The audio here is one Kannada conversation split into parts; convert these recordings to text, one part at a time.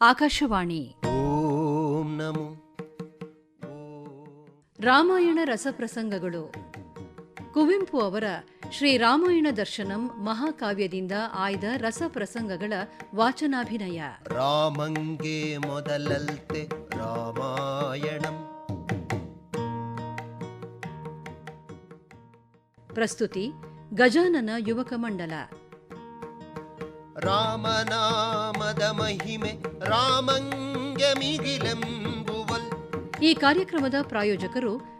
ಆಕಾಶವಾಣಿ. ಓಂ ನಮೋ. ರಾಮಾಯಣ ರಸಪ್ರಸಂಗಗಳು. ಕುವೆಂಪು ಅವರ ಶ್ರೀ ರಾಮಾಯಣ ದರ್ಶನಂ ಮಹಾಕಾವ್ಯದಿಂದ ಆಯ್ದ ರಸಪ್ರಸಂಗಗಳ ವಾಚನಾಭಿನಯ. ರಾಮಂಗೆ ಮೊದಲಲ್ತೆ ರಾಮಾಯಣಂ. ಪ್ರಸ್ತುತಿ ಗಜಾನನ ಯುವಕ ಮಂಡಲ. ರಾಮನಾಮದ ಮಹಿಮೆ ರಾಮಂಗೆ ಈ ಕಾರ್ಯಕ್ರಮದ ಪ್ರಾಯೋಜಕರು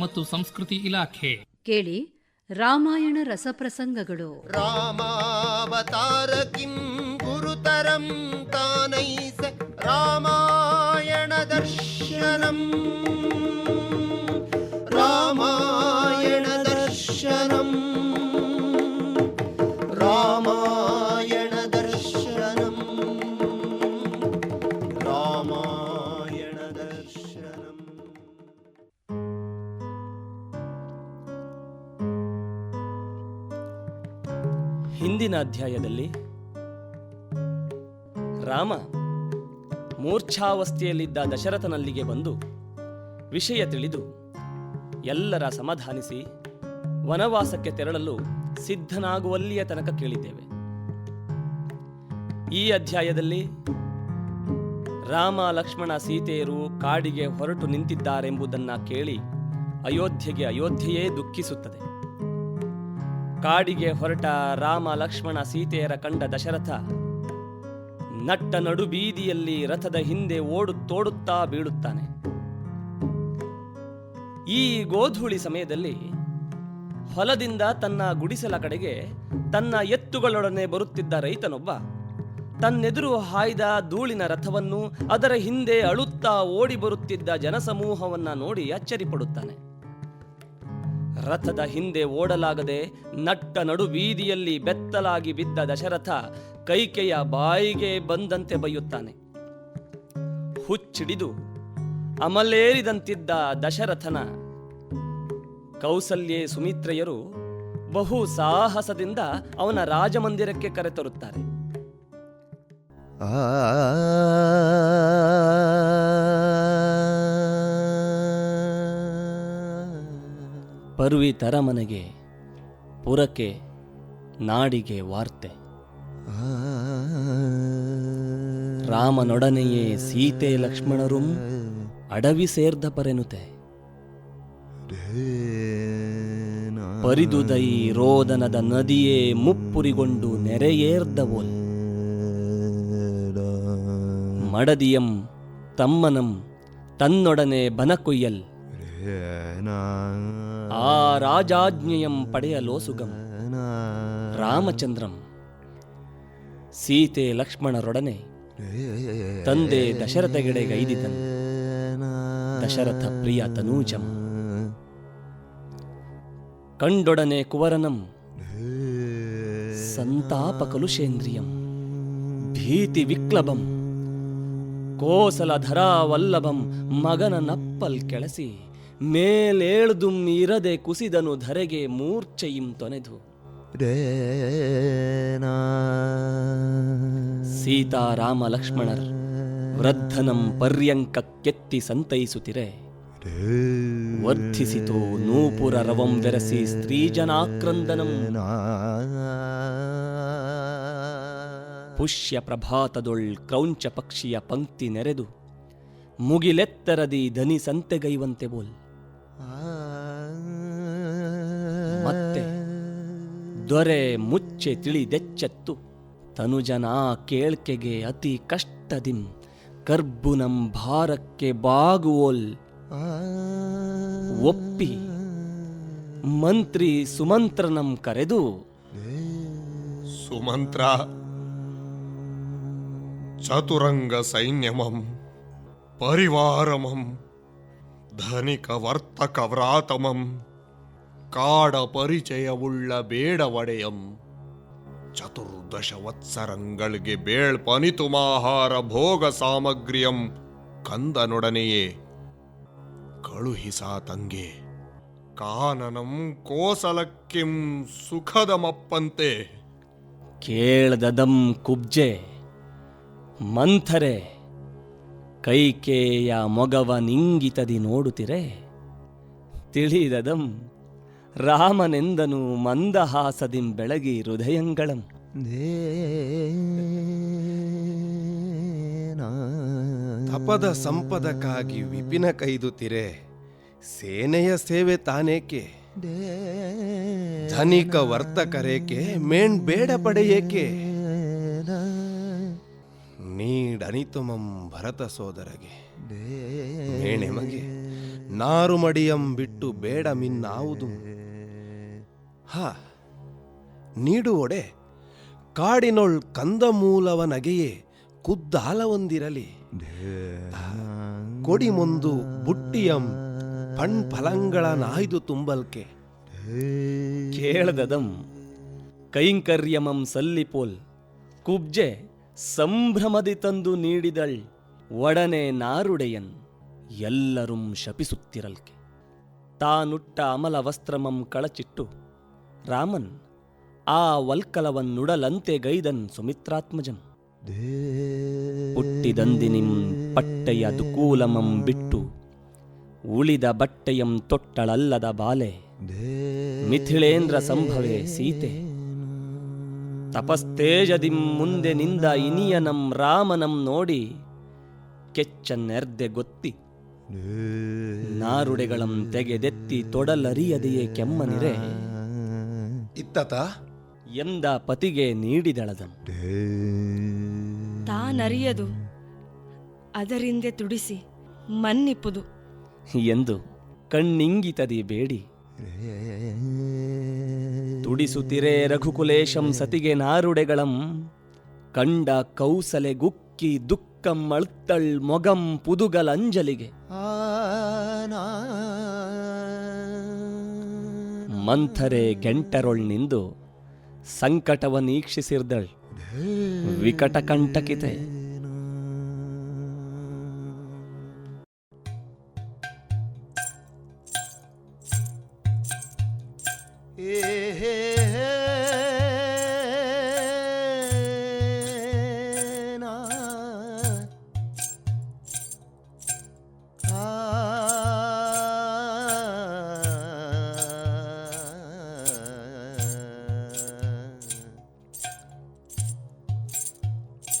ಮತ್ತು ಸಂಸ್ಕೃತಿ ಇಲಾಖೆ. ಕೇಳಿ ರಾಮಾಯಣ ರಸಪ್ರಸಂಗಗಳು. ರಾಮಾವತಾರ ಕಿಂ ಗುರುತರಂ ತಾನೈಸ ರಾಮಾಯಣ ದರ್ಶನಂ. ಅಧ್ಯಾಯದಲ್ಲಿ ರಾಮ ಮೂರ್ಛಾವಸ್ಥೆಯಲ್ಲಿದ್ದ ದಶರಥನಲ್ಲಿಗೆ ಬಂದು ವಿಷಯ ತಿಳಿದು ಎಲ್ಲರ ಸಮಾಧಾನಿಸಿ ವನವಾಸಕ್ಕೆ ತೆರಳಲು ಸಿದ್ಧನಾಗುವಲ್ಲಿಯ ತನಕ ಕೇಳಿದ್ದೇವೆ. ಈ ಅಧ್ಯಾಯದಲ್ಲಿ ರಾಮ ಲಕ್ಷ್ಮಣ ಸೀತೆಯರು ಕಾಡಿಗೆ ಹೊರಟು ನಿಂತಿದ್ದಾರೆಂಬುದನ್ನು ಕೇಳಿ ಅಯೋಧ್ಯೆಗೆ ಅಯೋಧ್ಯೆಯೇ ದುಃಖಿಸುತ್ತದೆ. ಕಾಡಿಗೆ ಹೊರಟ ರಾಮ, ಲಕ್ಷ್ಮಣ, ಸೀತೆಯರ ಕಂಡ ದಶರಥ. ನಟ್ಟ ನಡು ಬೀದಿಯಲ್ಲಿ ರಥದ ಹಿಂದೆ ಓಡುತ್ತೋಡುತ್ತಾ ಬೀಳುತ್ತಾನೆ. ಈ ಗೋಧೂಳಿ ಸಮಯದಲ್ಲಿ ಹೊಲದಿಂದ ತನ್ನ ಗುಡಿಸಲ ಕಡೆಗೆ ತನ್ನ ಎತ್ತುಗಳೊಡನೆ ಬರುತ್ತಿದ್ದ ರೈತನೊಬ್ಬ ತನ್ನೆದುರು ಹಾಯ್ದ ಧೂಳಿನ ರಥವನ್ನು ಅದರ ಹಿಂದೆ ಅಳುತ್ತಾ ಓಡಿ ಬರುತ್ತಿದ್ದ ಜನಸಮೂಹವನ್ನ ನೋಡಿ ಅಚ್ಚರಿಪಡುತ್ತಾನೆ ರಥದ ಹಿಂದೆ ಓಡಲಾಗದೆ ನಟ್ಟ ನಡು ಬೀದಿಯಲ್ಲಿ ಬೆತ್ತಲಾಗಿ ಬಿದ್ದ ದಶರಥ ಕೈಕೆಯ ಬಾಯಿಗೆ ಬಂದಂತೆ ಬೈಯುತ್ತಾನೆ. ಹುಚ್ಚಿಡಿದು ಅಮಲೇರಿದಂತಿದ್ದ ದಶರಥನ ಕೌಸಲ್ಯೆ ಸುಮಿತ್ರೆಯರು ಬಹು ಸಾಹಸದಿಂದ ಅವನ ರಾಜಮಂದಿರಕ್ಕೆ ಕರೆತರುತ್ತಾರೆ. ಪರ್ವಿ ತರಮನೆಗೆ ಪುರಕ್ಕೆ ನಾಡಿಗೆ ವಾರ್ತೆ. ರಾಮನೊಡನೆಯೇ ಸೀತೆ ಲಕ್ಷ್ಮಣರು ಅಡವಿ ಸೇರ್ದ ಪರೆನುತೆ. ಪರಿದುದೈ ರೋದನದ ನದಿಯೇ ಮುಪ್ಪುರಿಗೊಂಡು ನೆರೆಯೇರ್ದವೋಲ್ ಮಡದಿಯಂ ತಮ್ಮನಂ ತನ್ನೊಡನೆ ಬನಕೊಯ್ಯಲ್. ಆ ರಾಜಾಜ್ಞೆಯಂ ಪಡೆಯಲೋಸುಗಂ ರಾಮಚಂದ್ರಂ ಸೀತೆ ಲಕ್ಷ್ಮಣರೊಡನೆ ತಂದೆ ದಶರಥಗೆಡೆಗೈದಿದನು ದಶರಥ ಪ್ರಿಯ ತನೂಜಂ ಕಂಡೊಡನೆ ಕುವರನಂ ಸಂತಾಪ ಕಲುಷೇಂದ್ರಿಯಂ ಭೀತಿ ವಿಕ್ಲಬಂ ಕೋಸಲಧರಾ ವಲ್ಲಭಂ ಮಗನ ನಪ್ಪಲ್ ಕೆಳಸಿ ಮೇಲೇಳ್ದುಂ ಇರದೆ ಕುಸಿದನು ಧರೆಗೆ ಮೂರ್ಛೆಯಿಂ ತೊನೆದು. ಸೀತಾರಾಮ ಲಕ್ಷ್ಮಣರ್ ವೃದ್ಧನಂ ಪರ್ಯಂಕ ಕೆತ್ತಿ ಸಂತೈಸುತ್ತಿರೆ. ವರ್ಧಿಸಿತು ನೂಪುರ ರವಂ ಬೆರಸಿ ಸ್ತ್ರೀಜನಾಕ್ರಂದನಂ. ಪುಷ್ಯ ಪ್ರಭಾತದೊಳ್ ಕ್ರೌಂಚ ಪಕ್ಷಿಯ ಪಂಕ್ತಿ ನೆರೆದು ಮುಗಿಲೆತ್ತರದಿ ಧನಿ ಸಂತೆಗೈವಂತೆ ಬೋಲ್. ಮತ್ತೆ ದೊರೆ ಮುಚ್ಚೆ ತಿಳಿದೆಚ್ಚೆತ್ತು. ತನುಜನ ಕೇಳ್ಕೆಗೆ ಅತಿ ಕಷ್ಟದಿಂ ಕರ್ಬುನಂ ಭಾರಕ್ಕೆ ಬಾಗುವೋಲ್. ಒಪ್ಪಿ ಮಂತ್ರಿ ಸುಮಂತ್ರನಂ ಕರೆದು. ಸುಮಂತ್ರ, ಚತುರಂಗ ಸೈನ್ಯಮಂ, ಪರಿವಾರಮಂ, ಧನಿಕ ವರ್ತಕ ವ್ರಾತಮಂ. ಕಾಡ ಪರಿಚಯವುಳ್ಳ ಬೇಡವಡೆಯಂ. ಚತುರ್ದಶ ವತ್ಸರಂಗಳಿಗೆ ಬೇಳ್ಪನಿತುಮಾಹಾರ ಭೋಗ ಸಾಮಗ್ರಿಯಂ. ಕಂದನೊಡನೆಯೇ, ಕಳುಹಿಸಾ ತಂಗೆ. ಕಾನನಂ ಕೋಸಲಕ್ಕಿಂ ಸುಖದಮಪ್ಪಂತೆ. ಕೇಳ್ದದಂ ಕುಬ್ಜೆ, ಮಂಥರೆ, ಕೈಕೇಯ ಮೊಗವ ನಿಂಗಿತದಿ ನೋಡುತ್ತಿರೆ. ತಿಳಿದದಂ ರಾಮನೆಂದನು ಮಂದಹಾಸದಿಂ ಬೆಳಗಿ ಹೃದಯಂಗಳಂ. ತಪದ ಸಂಪದಕ್ಕಾಗಿ ವಿಪಿನ ಕೈದುತಿರೆ ಸೇನೆಯ ಸೇವೆ ತಾನೇಕೆ? ಧನಿಕ ವರ್ತಕರೇಕೆ ಮೇಣ್ ಬೇಡ ಪಡೆಯೇಕೆ? ನೀಡನಿತುಮಂ ಭರತ ಸೋದರಗೆ. ಮೇಣೆಮಗೆ ನಾರು ಮಡಿಯಂ ಬಿಟ್ಟು ಬೇಡ ಮಿನ್ನಾವುದು. ಹಾ, ನೀಡುವೊಡೆ ಕಾಡಿನೊಳ್ ಕಂದಮೂಲವನಗೆಯೇ ಕುದ್ದಾಲವೊಂದಿರಲಿ ಕೊಡಿ ಮುಂದು ಬುಟ್ಟಿಯಂ ಪಣ್ ಫಲಂಗಳ ನಾಯ್ದು ತುಂಬಲ್ಕೆ. ಕೇಳದದಂ ಕೈಂಕರ್ಯಮಂ ಸಲ್ಲಿಪೋಲ್ ಕುಬ್ಜೆ ಸಂಭ್ರಮದಿ ತಂದು ನೀಡಿದಳ್ ಒಡನೆ ನಾರುಡೆಯನ್ ಎಲ್ಲರೂ ಶಪಿಸುತ್ತಿರಲ್ಕೆ. ತಾನುಟ್ಟ ಅಮಲ ವಸ್ತ್ರಮಂ ಕಳಚಿಟ್ಟು ರಾಮನ್ ಆ ವಲ್ಕಲವನ್ನುಡಲಂತೆ ಗೈದನ್ ಸುಮಿತ್ರಾತ್ಮಜಂ ಹುಟ್ಟಿದಂದಿನಿಂ ಪಟ್ಟೆಯ ದುಕೂಲಮಂ ಬಿಟ್ಟು ಉಳಿದ ಬಟ್ಟೆಯಂ ತೊಟ್ಟಳಲ್ಲದ ಬಾಲೆ ಮಿಥಿಳೇಂದ್ರ ಸಂಭವೆ ಸೀತೆ. ತಪಸ್ತೇಜದಿಂ ಮುಂದೆ ನಿಂದ ಇನಿಯನಂ ರಾಮನಂ ನೋಡಿ ಕೆಚ್ಚನ್ನೆರ್ದೆ ಗೊತ್ತಿ. ನಾರುಡೆಗಳಂ ತೆಗೆದೆತ್ತಿ ತೊಡಲರಿಯದೆಯೇ ಕೆಮ್ಮನಿರೆ. ಇತ್ತತ? ಎಂದ ಪತಿಗೆ ನೀಡಿದಳದಂ ತಾನರಿಯದು. ಅದರಿಂದೆ ತುಡಿಸಿ ಮನ್ನಿಪ್ಪುದು. ಎಂದು ಕಣ್ಣಿಂಗಿತದಿ ಬೇಡಿ. ತುಡಿಸುತ್ತಿರೇ ರಘುಕುಲೇಶಂ ಸತಿಗೆ ನಾರುಡೆಗಳಂ. ಕಂಡ ಕೌಸಲೆ ಗುಕ್ಕಿ ದುಕ್ಕಂ ಅಳ್ತಳ್ ಮೊಗಂ ಪುದುಗಲಂಜಲಿಗೆ. ಆ ನಾ ಸಂಕಟವ ನೀಕ್ಷಿಸಿರ್ದಳ್. ವಿಕಟ ಕಂಟಕಿತೆ.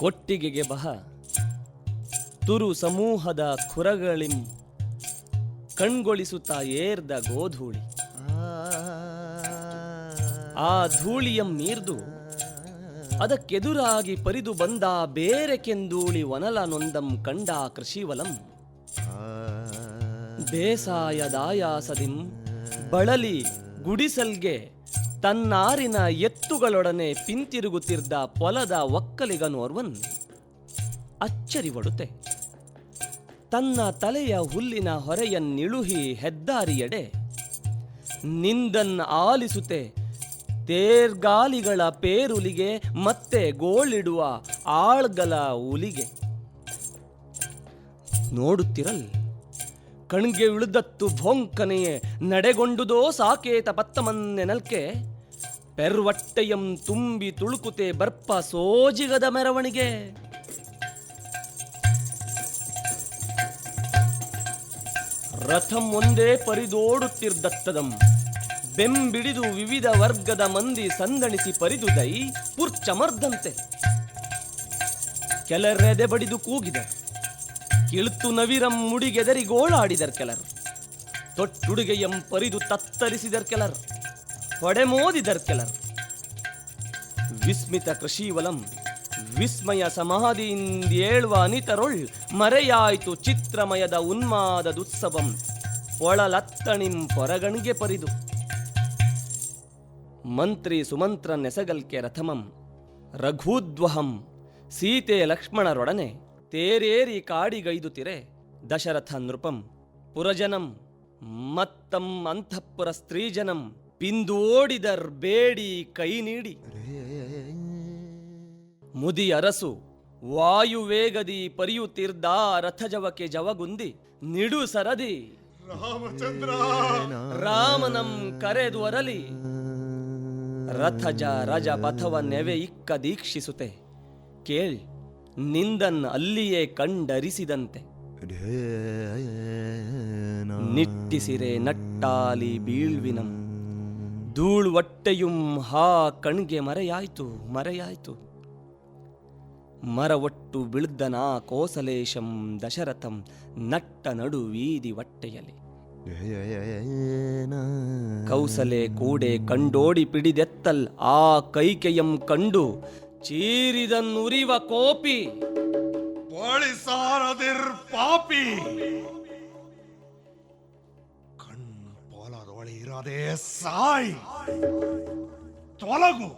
ಕೊಟ್ಟಿಗೆಗೆ ಬಹ. ತುರು ಸಮೂಹದ ಖುರಗಳಿಂ ಕಣ್ಗೊಳಿಸುತ್ತಾ ಏರ್ದ ಗೋಧೂಳಿ. ಆ ಧೂಳಿಯಂ ನೀರ್ದು. ಅದಕ್ಕೆದುರಾಗಿ ಪರಿದು ಬಂದ ಬೇರೆ ಕೆಂದೂಳಿ ವನಲ ನೊಂದಂ ಕಂಡ ಕೃಷಿವಲಂ. ಬೇಸಾಯದಾಯಾಸದಿಂ, ಬಳಲಿ ಗುಡಿಸಲ್ಗೆ ತನ್ನಾರಿನ ಎತ್ತುಗಳೊಡನೆ ಪಿಂತಿರುಗುತ್ತಿದ್ದ ಪೊಲದ ಒಕ್ಕಲಿಗನೋರ್ವನ್ ಅಚ್ಚರಿವಡುತ್ತೆ. ತನ್ನ ತಲೆಯ ಹುಲ್ಲಿನ ಹೊರೆಯನ್ನಿಳುಹಿ ಹೆದ್ದಾರಿಯೆಡೆ ನಿಂದನ್ ಆಲಿಸುತ್ತೆ. ತೇರ್ಗಾಲಿಗಳ ಪೇರುಲಿಗೆ ಮತ್ತೆ ಗೋಳಿಡುವ ಆಳ್ಗಲ ಉಲಿಗೆ. ನೋಡುತ್ತಿರಲ್. ಕಣ್ಗೆ ಉಳಿದತ್ತು ಭೋಂಕನೆಯೇ ನಡೆಗೊಂಡುದೋ ಸಾಕೇತ ಪತ್ತಮನ್ನೆನಲ್ಕೆ. ಪೆರ್ವಟ್ಟೆಯಂ ತುಂಬಿ ತುಳುಕುತೆ ಬರ್ಪ ಸೋಜಿಗದ ಮೆರವಣಿಗೆ. ರಥಂ ಒಂದೇ ಪರಿದೋಡುತ್ತಿರ್ದತ್ತದಂ ಬೆಂಬಿಡಿದು ವಿವಿಧ ವರ್ಗದ ಮಂದಿ ಸಂದಣಿಸಿ ಪರಿದು ದೈ ಪುರ್ಚಮರ್ದಂತೆ ಕೆಲರೆದೆ ಬಡಿದು ಕೂಗಿದರು. ಕಿಳುತ್ತು ನವಿರಂ ಮುಡಿಗೆದರಿ ಗೋಳಾಡಿದರ್ ಕೆಲರು. ತೊಟ್ಟುಡುಗೆಯಂ ಪರಿದು ತತ್ತರಿಸಿದರ್ ಕೆಲರು. ಹೊಡೆಮೋದಿದರ್ ಕೆಲರು ವಿಸ್ಮಿತ ಕೃಷಿವಲಂ, ವಿಸ್ಮಯ ಸಮಾಧಿಯಿಂದೇಳುವ ಅನಿತರುಳ್ ಮರೆಯಾಯಿತು ಚಿತ್ರಮಯದ ಉನ್ಮಾದದುತ್ಸವಂ ಒಳಲತ್ತಣಿಂ ಪೊರಗಣಿಗೆ ಪರಿದು. ಮಂತ್ರಿ ಸುಮಂತ್ರ ನೆಸಗಲ್ಕೆ ರಥಮಂ ರಘೂದ್ವಹಂ ಸೀತೆ ಲಕ್ಷ್ಮಣರೊಡನೆ ತೇರೇರಿ ಕಾಡಿಗೈದುತಿರೆ ದಶರಥ ನೃಪಂ, ಪುರಜನಂ, ಮತ್ತಂ ಅಂತಃಪುರ ಸ್ತ್ರೀಜನಂ ಪಿಂದು ಓಡಿದರ್ ಬೇಡಿ ಕೈ ನೀಡಿ. ಮುದಿ ಅರಸು ವಾಯುವೇಗದಿ ಪರಿಯುತ್ತಿರ್ದ ರಥಜವಕ್ಕೆ ಜವಗುಂದಿ. ನಿಡು ಸರದಿ. ರಾಮಚಂದ್ರ. ರಾಮನಂ ಕರೆದು ಅರಲಿ. ರಥಜ ರಜ ಪಥವ ನೆವೆ ಇಕ್ಕ ದೀಕ್ಷಿಸುತ್ತೆ ಕೇಳ್, ನಿಂದನ್ ಅಲ್ಲಿಯೇ ಕಂಡರಿಸಿದಂತೆ. ನಿಟ್ಟಿಸಿರೆ ನಟ್ಟಾಲಿ ಬೀಳ್ವಿನಂ. ಧೂಳು ಒಟ್ಟೆಯುಂ ಹಾ ಕಣ್ಗೆ ಮರೆಯಾಯ್ತು ಮರೆಯಾಯ್ತು. ಮರ ಒಟ್ಟು ಬಿಳ್ದನಾ ಕೋಸಲೇಶಂ ದಶರಥಂ ನಟ್ಟ ನಡು ವೀದಿ ಒಟ್ಟೆಯಲಿ ಕೌಸಲೆ ಕೂಡೆ ಕಂಡೋಡಿ ಪಿಡಿದೆತ್ತಲ್ ಆ ಕೈಕೆಯಂ ಕಂಡು ಚೀರಿದನ್ನುರಿವ ಕೋಪಿ. ಬಾಳಿಸಾರದಿರ್ ಪಾಪಿ. ಇರದೆ ಸಾಯ್. ತೊಲಗು.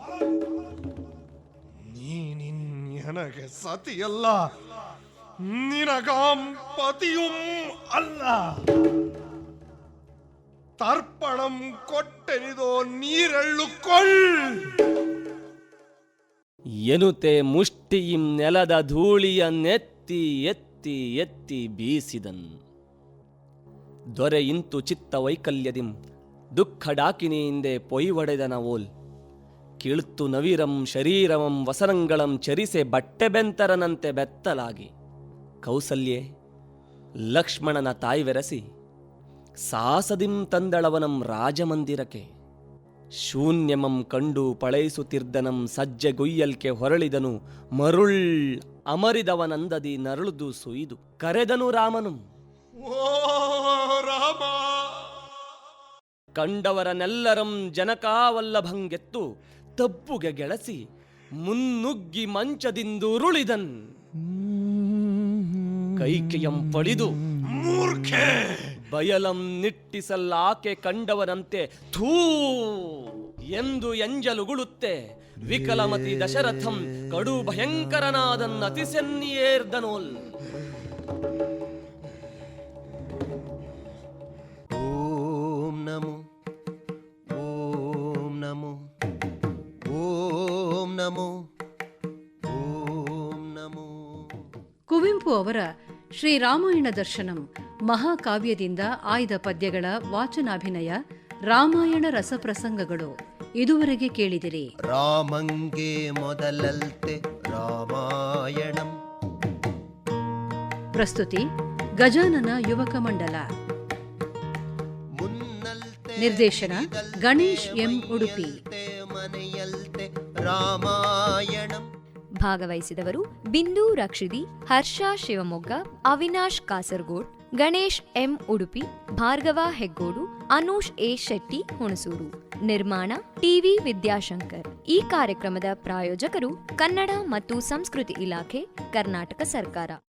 ನೀನಿನ್ ನನಗೆ ಸತಿಯಲ್ಲ, ನಿನಗಾಂ ಪತಿಯುಂ ಅಲ್ಲ. ತರ್ಪಣಂ ಕೊಟ್ಟೆನಿದೋ ನೀರೆಳ್ಳು ಕೊಳ್ಳ್ ಎನುತೆ ಮುಷ್ಟಿಯಿಂ ನೆಲದ ಧೂಳಿಯನ್ನೆತ್ತಿ ಎತ್ತಿ ಎತ್ತಿ ಬೀಸಿದನ್. ದೊರೆ ಇಂತು ಚಿತ್ತ ವೈಕಲ್ಯದಿಂ ದುಃಖ ಡಾಕಿನಿಯಿಂದೆ ಪೊಯ್ವಡೆದನ ಓಲ್ ಕಿಳ್ತು ನವಿರಂ ಶರೀರವಂ ವಸನಂಗಳಂ ಚರಿಸೆ ಬಟ್ಟೆ ಬೆಂತರನಂತೆ ಬೆತ್ತಲಾಗಿ. ಕೌಸಲ್ಯೆ, ಲಕ್ಷ್ಮಣನ ತಾಯ್ವೆರಸಿ ಸಾಸದಿಂ ತಂದಳವನಂ ರಾಜಮಂದಿರಕ್ಕೆ. ಶೂನ್ಯಮಂ ಕಂಡು ಪಳೈಸುತ್ತಿರ್ದನಂ ಸಜ್ಜೆಗೊಯ್ಯಲ್ಕೆ ಹೊರಳಿದನು, ಮರುಳ್ ಅಮರಿದವನಂದದಿ ನರಳುದು ಸುಯಿದು, ಕರೆದನು ರಾಮನು. ಕಂಡವರನೆಲ್ಲರಂ ಜನಕಾವಲ್ಲಭಂಗೆತ್ತು ತಪ್ಪುಗೆ ಗೆಳಸಿ ಮುನ್ನುಗ್ಗಿ ಮಂಚದಿಂದುರುಳಿದನ್ ಕೈಕೆಯಂ ಪಡಿದು ಮೂರ್ಖೆ. ಬಯಲಂ ನಿಟ್ಟಿಸಲ್ಲಾಕೆ ಕಂಡವನಂತೆ ಥೂ ಎಂದು ಎಂಜಲುಗುಳುತ್ತೆ. ವಿಕಲಮತಿ ದಶರಥಂ ಕಡು ಭಯಂಕರನಾದನ್ನ ಅತಿಸೆನ್ನಿಯೇರ್ದನೋಲ್. ಶ್ರೀರಾಮಾಯಣ ದರ್ಶನಂ ಮಹಾಕಾವ್ಯದಿಂದ ಆಯ್ದ ಪದ್ಯಗಳ ವಾಚನಾಭಿನಯ ರಾಮಾಯಣ ರಸಪ್ರಸಂಗಗಳು. ಇದುವರೆಗೆ ಕೇಳಿದಿರಿ. ರಾಮಂಗೆ ಮೊದಲಲ್ತೆ ರಾಮಾಯಣಂ. ಪ್ರಸ್ತುತಿ ಗಜಾನನ ಯುವಕ ಮಂಡಲ. ನಿರ್ದೇಶನ ಗಣೇಶ್ ಎಂ ಉಡುಪಿ. ರಾಮಾಯಣಂ. ಭಾಗವಹಿಸಿದವರು ಬಿಂದು ರಕ್ಷಿದಿ, ಹರ್ಷ ಶಿವಮೊಗ್ಗ, ಅವಿನಾಶ್ ಕಾಸರಗೋಡ್, ಗಣೇಶ್ ಎಂ ಉಡುಪಿ, ಭಾರ್ಗವ ಹೆಗ್ಗೋಡು, ಅನೂಷ್ ಎ ಶೆಟ್ಟಿ, ಹುಣಸೂರು. ನಿರ್ಮಾಣ ಟಿವಿ ವಿದ್ಯಾಶಂಕರ್. ಈ ಕಾರ್ಯಕ್ರಮದ ಪ್ರಾಯೋಜಕರು ಕನ್ನಡ ಮತ್ತು ಸಂಸ್ಕೃತಿ ಇಲಾಖೆ, ಕರ್ನಾಟಕ ಸರ್ಕಾರ.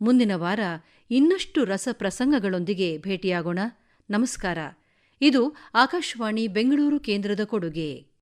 ಮುಂದಿನ ವಾರ ಇನ್ನಷ್ಟು ರಸಪ್ರಸಂಗಗಳೊಂದಿಗೆ ಭೇಟಿಯಾಗೋಣ. ನಮಸ್ಕಾರ. ಇದು ಆಕಾಶವಾಣಿ ಬೆಂಗಳೂರು ಕೇಂದ್ರದ ಕೊಡುಗೆ.